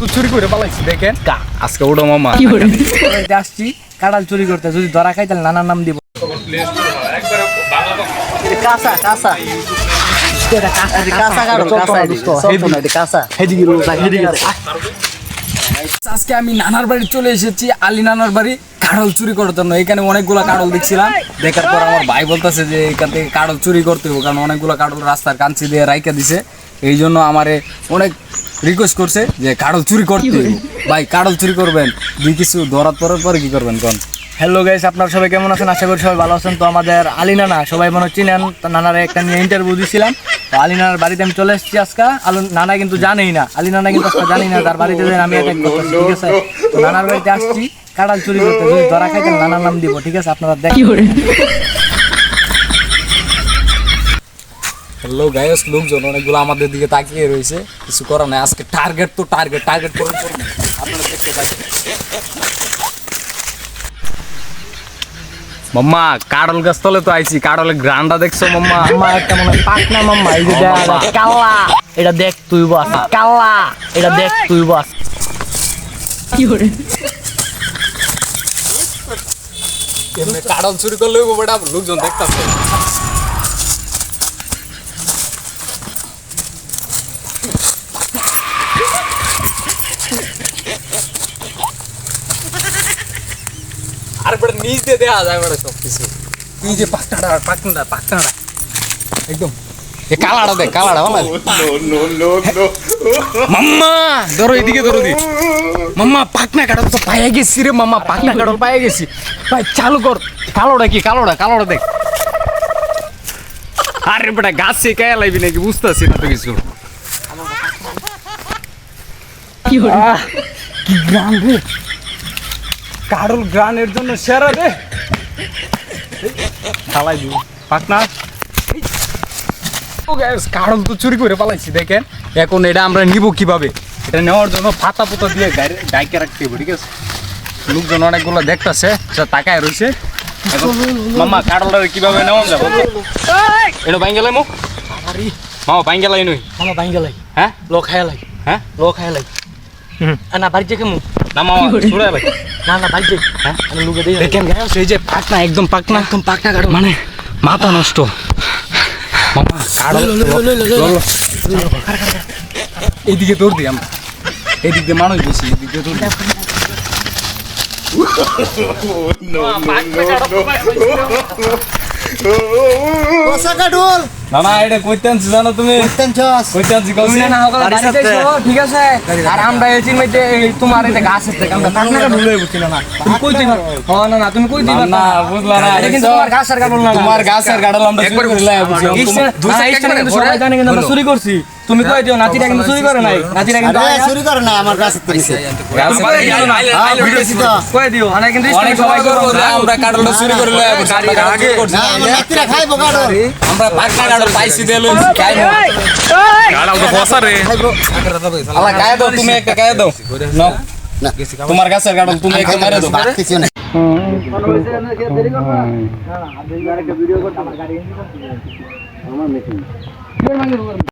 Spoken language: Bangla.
তো চুরি করে পালাইছি দেখেন। আজকে মামা। আসছি চুরি করতে যদি ধরা খাই তাহলে নানার নাম দিব। কাঁচা কাঁচা। আজকে আমি নানার বাড়ি চলে এসেছি আলী নানার বাড়ি কাড়ল চুরি করার জন্য। এখানে অনেকগুলো কাড়ল দেখছিলাম। দেখার পর আমার ভাই বলতেছে যে এখান থেকে কাড়ল চুরি করতে হবে কারণ অনেকগুলো কাড়ল রাস্তার কাঞ্চি দিয়ে রাইকা দিছে। এই জন্য আমারে অনেক রিকোয়েস্ট করছে যে কাড়ল চুরি করতে ভাই কাড়ল চুরি করবেন দুই কিছু ধরার পরের পরে কি করবেন কোন? হ্যালো গাইস আপনারা সবাই কেমন আছেন? আশা করি সবাই ভালো আছেন। তো আমাদের আলী নানা সবাই মনে হয় চিনেন? তো নানার একটা নিয়ে ইন্টারভিউ দিছিলাম। তো আলী নানার বাড়িতে আমি চলে এসেছি আজকে। আলু নানা কিন্তু জানেই না। আলী নানা কিন্তু আজকে জানি না তার বাড়িতে যেন আমি অ্যাটাক করতেছি ঠিক আছে? তো নানার বাড়িতে আসছি কাঁঠাল চুরি করতে। যদি ধরা খাই তাহলে নানার নাম দিব ঠিক আছে? আপনারা দেখেন। হ্যালো গায়স লোকজন অনেকগুলো আমাদের দিকে তাকিয়ে রয়েছে। কিছু করার নাই। আজকে টার্গেট তো টার্গেট টার্গেট করে আপনারা দেখতে থাকেন মাম্মা কাড়ল গাছ তলে তো আইছি। কাড়লে গ্রান্ডা দেখছ মাম্মা? মাম্মা একটা মনে পাকনা মাম্মা। এই যে দেখা কালা এটা দেখ তুই বাস। কালা এটা দেখ তুই বাস। এমনি কাড়ল চুরি করলে বেটা লোকজন দেখতাছে। আর বেটা নিচ দিয়ে দেওয়া যায় বেটা সব কিছু। এই যে পাকনাটা পাকনাটা পাকনাটা। একদম। এ কালাটা দেখ কালাটা ভালো মাম্মা ধরো এদিকে ধরো দি মাম্মা পাকনা কাটল তো পায়ে গেছি রে মাম্মা পাকনা কাটল পায়ে গেছি। ভাই চালু কর। কালোটা কি কালোটা কালোটা দেখ। আরে বেটা গাছে কে লাইবি নাকি বুঝতেছি না তো কিছু। কি গ্রান রে? কারল গ্রানের জন্য সেরা রে খালাই দিব। পাকনা। কারল তো চুরি করে পালাইছি দেখেন। এখন এটা আমরা নিব কীভাবে? এটা নেওয়ার জন্য পাতা পোতা দিয়ে গাড়ি ডাইকে রাখতে হবে ঠিক আছে? লোকজন অনেকগুলো দেখতেছে যা তাকায় রয়েছে। মামা কারলটা কীভাবে নেওয়া যাবে? এটা বাইন গেলাই মো মামা বাইন গেলাই নই। মামা ভাঙ্গে লাই। হ্যাঁ? লোক খায় লাই। হ্যাঁ? লোক খায় লাই। না বাড়িতে কেমন না মামা ছুড়ে ভাই না না বাড়িতে হ্যাঁ? আমি লুকে দিয়ে দেখেন গাছ? এই যে পাকনা একদম পাকনা একদম পাকনা কাটল মানে মাথা নষ্ট। মামা কাটল এইদিকে দৌড় দিই আমরা। এদিক দিয়ে মানুষ বেশি এদিক দিয়ে দৌড় না না এটা কইতে জানো তুমি? টেনছস কইতে জি কইছি না ওগুলো বাড়িতে ঠিক আছে? আর আমরা এই মধ্যে তোমার এটা গাছ আছে আমরা পাকনাটা ঢুলে বুঝছি না। তুমি কই দিবা? ও না না তুমি কই দিবা? না বুঝলা না এটা কিন্তু তোমার গাছের কাটল না তোমার গাছের গাড়ল আমরা চুরি করে দুই সাইড কিন্তু সবাই জানে কিন্তু আমরা চুরি করছি। তুমি কই দিও নাতিরা কিন্তু চুরি করে নাই? নাতিরা কিন্তু চুরি করে না আমার কাছে গাছের কই দিও? না হ্যাঁ তো। কিন্তু অনেক সবাই করব যে আমরা কাটলটা চুরি করে আমরা কাটল না আমার নাতিরা খাইবো কাঠুল আমরা পাকনা কাটল পাইছি লইছি খাইবো। আল্লাহ গায়ে দাও তুমি একটা গায়ে দাও। না। তোমার গাছের কাটল তুমি একটা মারে দাও। কিছু না। আমার গাড়ি